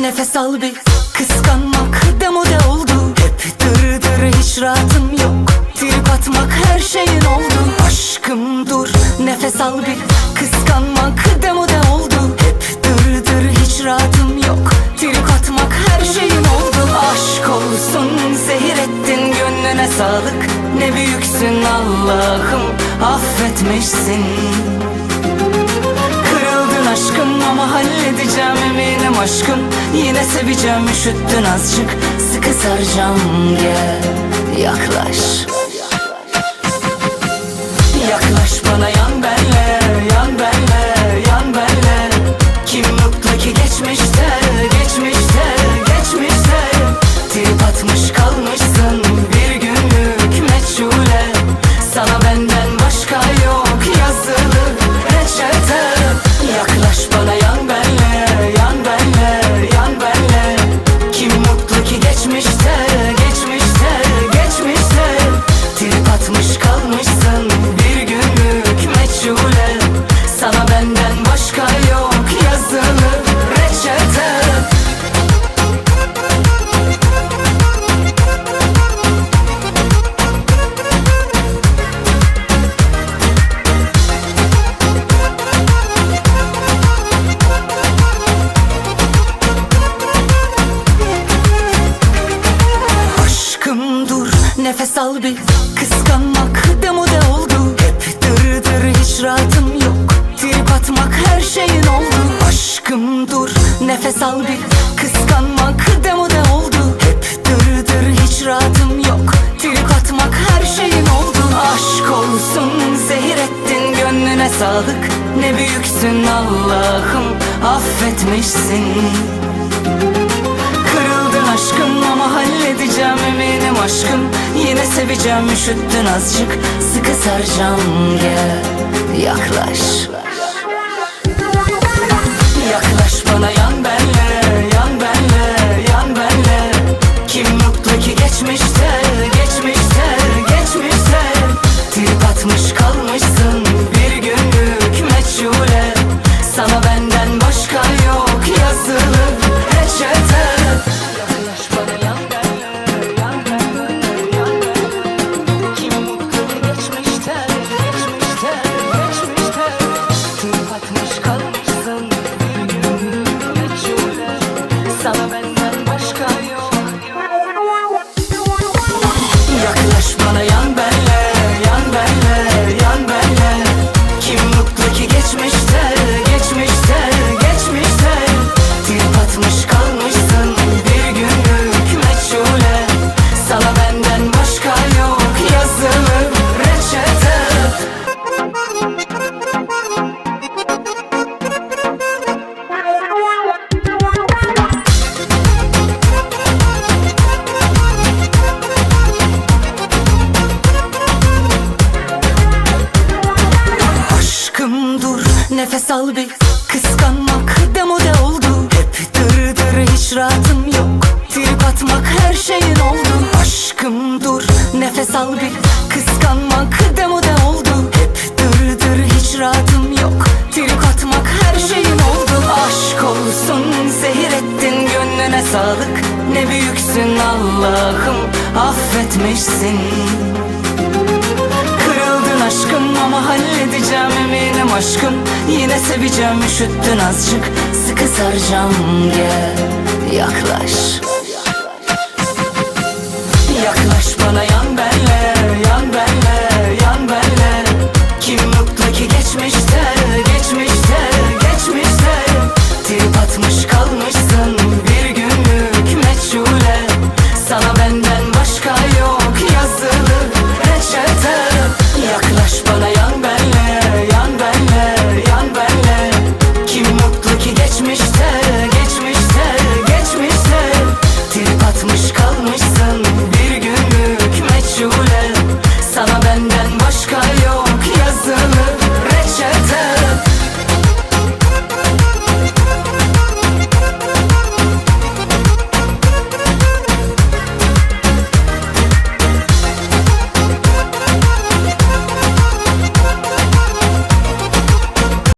Nefes al bir. Kıskanmak demode oldu. Hep dırdır hiç rahatım yok. Trip atmak her şeyin oldu. Aşkım dur nefes al bir. Kıskanmak demode oldu. Hep dırdır hiç rahatım yok. Trip atmak her şeyin oldu. Aşk olsun zehir ettin gönlüne sağlık. Ne büyüksün Allah'ım affetmişsin. Kırıldın aşkım ama halledeceğim emin aşkım Yine seveceğim üşüttün azıcık. Sıkı saracağım gel. Yaklaş. Yaklaş. Bana yan nefes al bir. Kıskanmak demode oldu. Hep dır dır hiç rahatım yok. Trip atmak her şeyin oldu. Aşkım dur nefes al bir. Kıskanmak demode oldu. Hep dır dır hiç rahatım yok. Trip atmak her şeyin oldu. Aşk olsun zehir ettin gönlüne sağlık. Ne büyüksün Allah'ım affetmişsin ama halledeceğim eminim aşkım. Yine seveceğim üşüttün azıcık. Sıkı saracağım gel. Yaklaş. Yaklaş bana al bir Kıskanmak demode oldu. Hep dır dır hiç rahatım yok. Trip atmak her şeyin oldu. Aşkım dur nefes al bir. Kıskanmak demode oldu. Hep dır dır hiç rahatım yok. Trip atmak her şeyin oldu. Aşk olsun zehir ettin gönlüne sağlık. Ne büyüksün Allah'ım affetmişsin Aşkım ama halledeceğim eminim aşkım Yine seveceğim üşüttün azıcık. Sıkı saracağım gel. Yaklaş. Yaklaş bana yan benle yan benle